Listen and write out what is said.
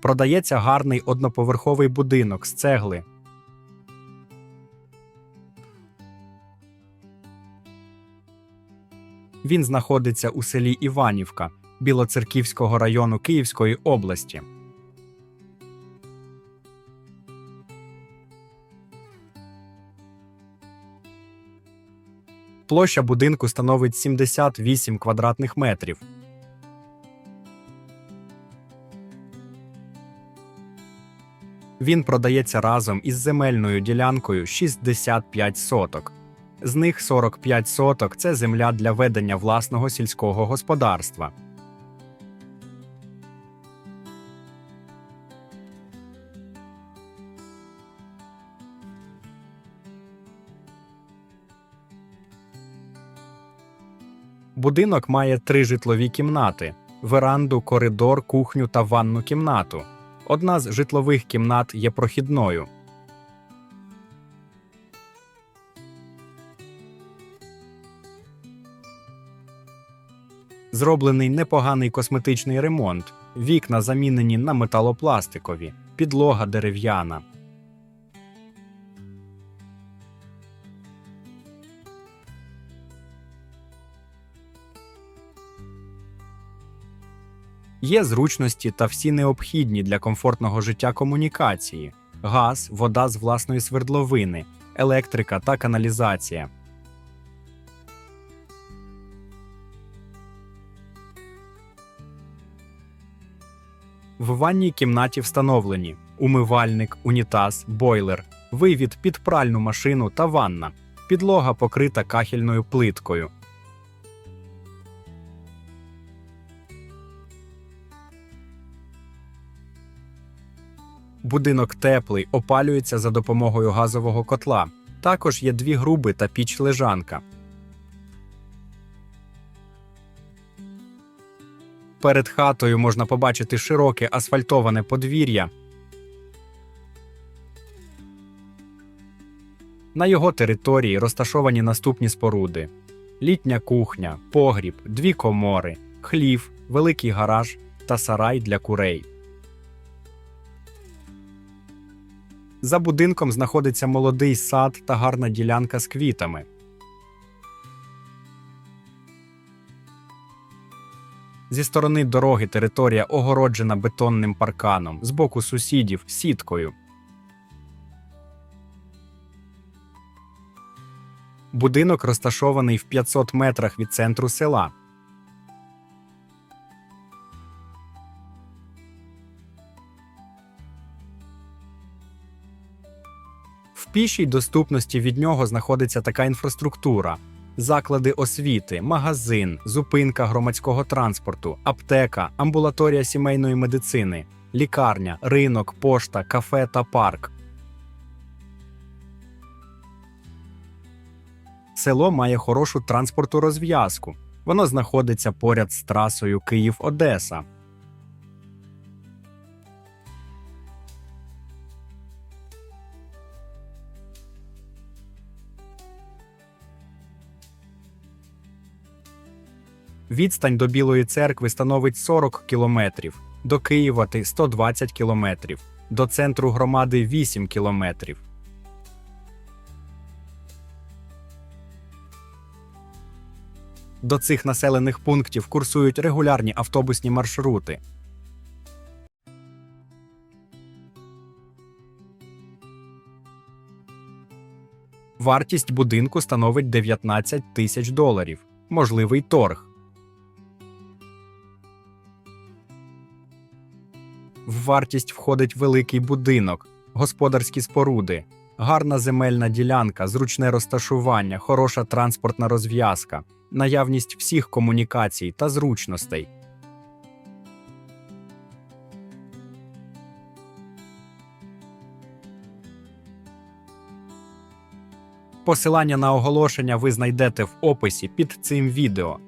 Продається гарний одноповерховий будинок з цегли. Він знаходиться у селі Іванівка Білоцерківського району Київської області. Площа будинку становить 78 квадратних метрів. Він продається разом із земельною ділянкою 65 соток. З них 45 соток це земля для ведення власного сільського господарства. Будинок має три житлові кімнати: веранду, коридор, кухню та ванну кімнату. Одна з житлових кімнат є прохідною. Зроблений непоганий косметичний ремонт. Вікна замінені на металопластикові, підлога дерев'яна. Є зручності та всі необхідні для комфортного життя комунікації: газ, вода з власної свердловини, електрика та каналізація. В ванній кімнаті встановлені умивальник, унітаз, бойлер, вивід під пральну машину та ванна. Підлога покрита кахельною плиткою. Будинок теплий, опалюється за допомогою газового котла. Також є дві груби та піч лежанка. Перед хатою можна побачити широке асфальтоване подвір'я. На його території розташовані наступні споруди: літня кухня, погріб, дві комори, хлів, великий гараж та сарай для курей. За будинком знаходиться молодий сад та гарна ділянка з квітами. Зі сторони дороги територія огороджена бетонним парканом, з боку сусідів сіткою. Будинок розташований в 500 метрах від центру села. Пішій доступності від нього знаходиться така інфраструктура: заклади освіти, магазин, зупинка громадського транспорту, аптека, амбулаторія сімейної медицини, лікарня, ринок, пошта, кафе та парк. Село має хорошу транспорту розв'язку. Воно знаходиться поряд з трасою Київ-Одеса. Відстань до Білої церкви становить 40 кілометрів, до Києва 120 кілометрів, до центру громади 8 кілометрів. До цих населених пунктів курсують регулярні автобусні маршрути. Вартість будинку становить 19 тисяч доларів. Можливий торг. В вартість входить великий будинок, господарські споруди, гарна земельна ділянка, зручне розташування, хороша транспортна розв'язка, наявність всіх комунікацій та зручностей. Посилання на оголошення ви знайдете в описі під цим відео.